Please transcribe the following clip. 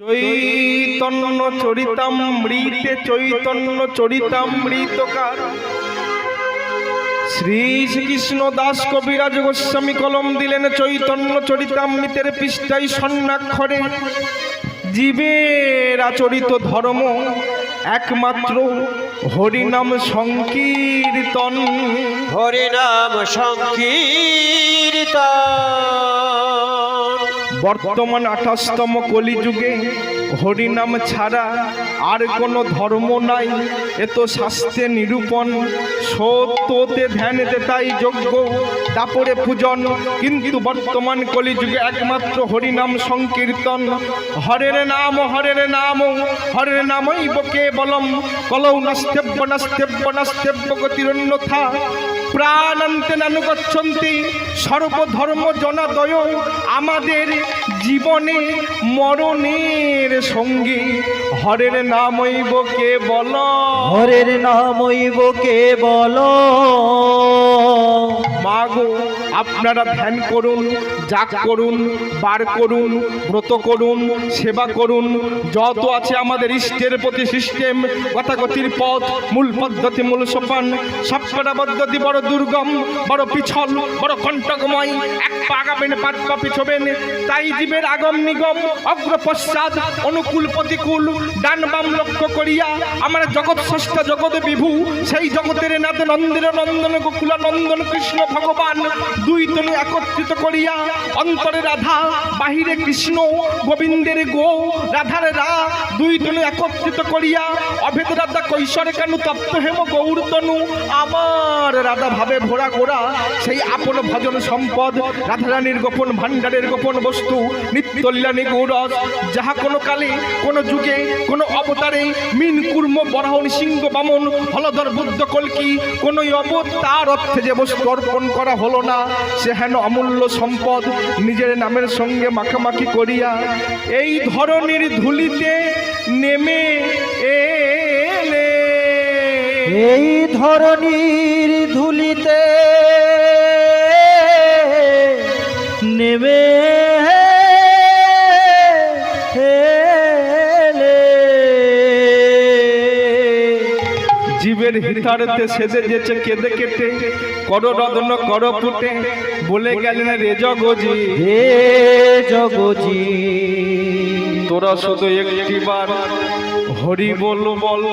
চৈতন্য চরিতামৃতে চৈতন্য চরিতামৃতকার শ্রী শ্রীকৃষ্ণ দাস কবিরাজ গোস্বামী কলম দিলেন চৈতন্য চরিতামৃতের পৃষ্ঠায় স্বর্ণাক্ষরে। জীবের আচরিত ধর্ম একমাত্র হরিনাম সংকীর্তন। হরিনাম সংকীর্তন। বর্তমান আঠাশতম কলিযুগে হরিনাম ছাড়া আর কোনো ধর্ম নাই। এ তো শাস্ত্রে নিরূপণ। সত্যতে ধ্যানেতে তাই যোগ্য তারপরে পূজন। কিন্তু বর্তমান কলিযুগে একমাত্র হরিনাম সংকীর্তন। হরের নাম হরের নাম, হরের নামই বকে বলম কলৌ নাস্তেব্য নাস্তেব্য নাস্তেব্য গতিরন্যথা প্রাণান্তে নানুগচ্ছন্তি সর্বধর্ম জনাদয়। আমাদের জীবনে মরণের সঙ্গী হরের নামইব কে বল? হরের নামইব মাগো, আপনারা ধ্যান করুন, যাগ করুন, বার করুন, ব্রত করুন, সেবা করুন। যত আছে আমাদের ইষ্টের প্রতি সিস্টেম কথাগতির পথ, মূল পদ্ধতি, মূল সোপান। সবকটা পদ্ধতি বড় দুর্গম, বড় পিছল, বড় কণ্টকময়। এক পা আগাবেন, পাঁচ পা পিছবেন। তাই জীবের আগম নিগম অগ্র পশ্চাৎ অনুকূল প্রতিকূল। ডান বাম লক্ষ্য করিয়া আমার জগৎ ষষ্ঠ জগৎ বিভু। সেই জগতের নাথ নন্দির নন্দন গোকুলা নন্দন কৃষ্ণ ভগবান দুই তলে একত্রিত করিয়া অন্তরে রাধা বাহিরে কৃষ্ণ গোবিন্দের গো রাধার রা দুই তনু একত্রিত করিয়া অভেদ রাধা কৈশোর কানু তপ্ত হেম গৌর তনু আমার রাধা ভাবে ভোরা গোড়া, সেই আপন ভজন সম্পদ। রাধারানীর গোপন ভাণ্ডারের গোপন বস্তু নিত্যল্যাণী গৌরস। যাহা কোনো কালে, কোনো যুগে, কোনো অবতারে, মিন কুর্ম, বরাহন, সিংহ, বামন, হলধর, বুদ্ধ, কলকি কোনো অবতার অর্থে যে বস্তু অর্পণ করা হলো না, সে হেন অমূল্য সম্পদ। নিজের নামের সঙ্গে মাখামাখি করিয়া, এই ধরনের ধুলিতে নেমে এলে। এই ধরনীর ধুলিতে নেমে। জীবের হিতারতে সেদে যেছে কেঁদে কেটে কর রদন কর পুটে বলে গেলেন রে জগজি হে জগজি তোরা শুধু একটিবার হরি বল বল।